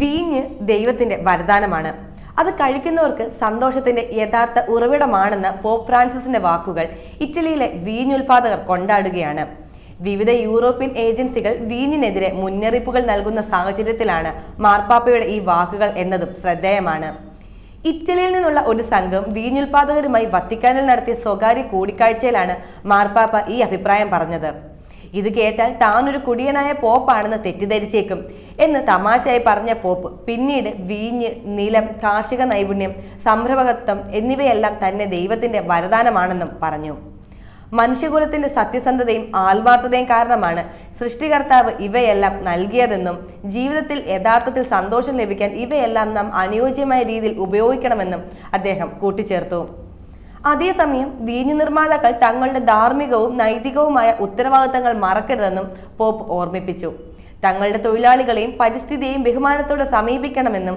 വീഞ്ഞ് ദൈവത്തിന്റെ വരദാനമാണ്. അത് കഴിക്കുന്നവർക്ക് സന്തോഷത്തിന്റെ യഥാർത്ഥ ഉറവിടമാണെന്ന് പോപ്പ് ഫ്രാൻസിസിന്റെ വാക്കുകൾ ഇറ്റലിയിലെ വീഞ്ഞുൽപാദകർ കൊണ്ടാടുകയാണ്. വിവിധ യൂറോപ്യൻ ഏജൻസികൾ വീഞ്ഞിനെതിരെ മുന്നറിയിപ്പുകൾ നൽകുന്ന സാഹചര്യത്തിലാണ് മാർപ്പാപ്പയുടെ ഈ വാക്കുകൾ എന്നതും ശ്രദ്ധേയമാണ്. ഇറ്റലിയിൽ നിന്നുള്ള ഒരു സംഘം വീഞ്ഞുൽപാദകരുമായി വത്തിക്കാനിൽ നടത്തിയ സ്വകാര്യ കൂടിക്കാഴ്ചയിലാണ് മാർപ്പാപ്പ ഈ അഭിപ്രായം പറഞ്ഞത്. ഇത് കേട്ടാൽ താനൊരു കുടിയനായ പോപ്പാണെന്ന് തെറ്റിദ്ധരിച്ചേക്കും എന്ന് തമാശയായി പറഞ്ഞ പോപ്പ് പിന്നീട് വീഞ്ഞ് നിലം കാർഷിക നൈപുണ്യം സംരംഭകത്വം എന്നിവയെല്ലാം തന്നെ ദൈവത്തിന്റെ വരദാനമാണെന്നും പറഞ്ഞു. മനുഷ്യകുലത്തിന്റെ സത്യസന്ധതയും ആത്മാർത്ഥതയും കാരണമാണ് സൃഷ്ടികർത്താവ് ഇവയെല്ലാം നൽകിയതെന്നും ജീവിതത്തിൽ യഥാർത്ഥത്തിൽ സന്തോഷം ലഭിക്കാൻ ഇവയെല്ലാം നാം അനുയോജ്യമായ രീതിയിൽ ഉപയോഗിക്കണമെന്നും അദ്ദേഹം കൂട്ടിച്ചേർത്തു. അതേസമയം വീഞ്ഞു നിർമ്മാതാക്കൾ തങ്ങളുടെ ധാർമ്മികവും നൈതികവുമായ ഉത്തരവാദിത്തങ്ങൾ മറക്കരുതെന്നും പോപ്പ് ഓർമ്മിപ്പിച്ചു. തങ്ങളുടെ തൊഴിലാളികളെയും പരിസ്ഥിതിയെയും ബഹുമാനത്തോടെ സമീപിക്കണമെന്നും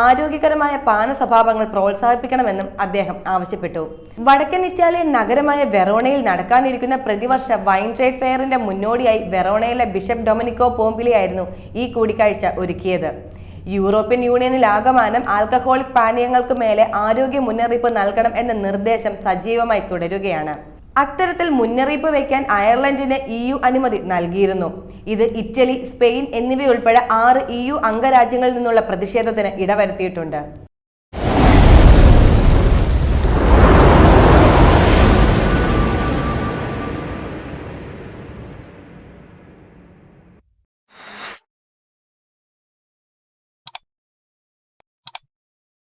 ആരോഗ്യകരമായ പാന സ്വഭാവങ്ങൾ പ്രോത്സാഹിപ്പിക്കണമെന്നും അദ്ദേഹം ആവശ്യപ്പെട്ടു. വടക്കൻ ഇറ്റാലിയൻ നഗരമായ വെറോണയിൽ നടക്കാനിരിക്കുന്ന പ്രതിവർഷ വൈൻ ട്രേഡ് ഫെയറിന്റെ മുന്നോടിയായി വെറോണയിലെ ബിഷപ്പ് ഡൊമിനിക്കോ പോംപിലിയായിരുന്നു ഈ കൂടിക്കാഴ്ച ഒരുക്കിയത്. യൂറോപ്യൻ യൂണിയനിൽ ആകമാനം ആൽക്കഹോളിക് പാനീയങ്ങൾക്ക് മേലെ ആരോഗ്യ മുന്നറിയിപ്പ് നൽകണം എന്ന നിർദ്ദേശം സജീവമായി തുടരുകയാണ്. അത്തരത്തിൽ മുന്നറിയിപ്പ് വയ്ക്കാൻ അയർലൻഡിന് ഇ യു അനുമതി നൽകിയിരുന്നു. ഇത് ഇറ്റലി സ്പെയിൻ എന്നിവയുൾപ്പെടെ ആറ് ഇ യു അംഗരാജ്യങ്ങളിൽ നിന്നുള്ള പ്രതിഷേധത്തിന് ഇടവരുത്തിയിട്ടുണ്ട്.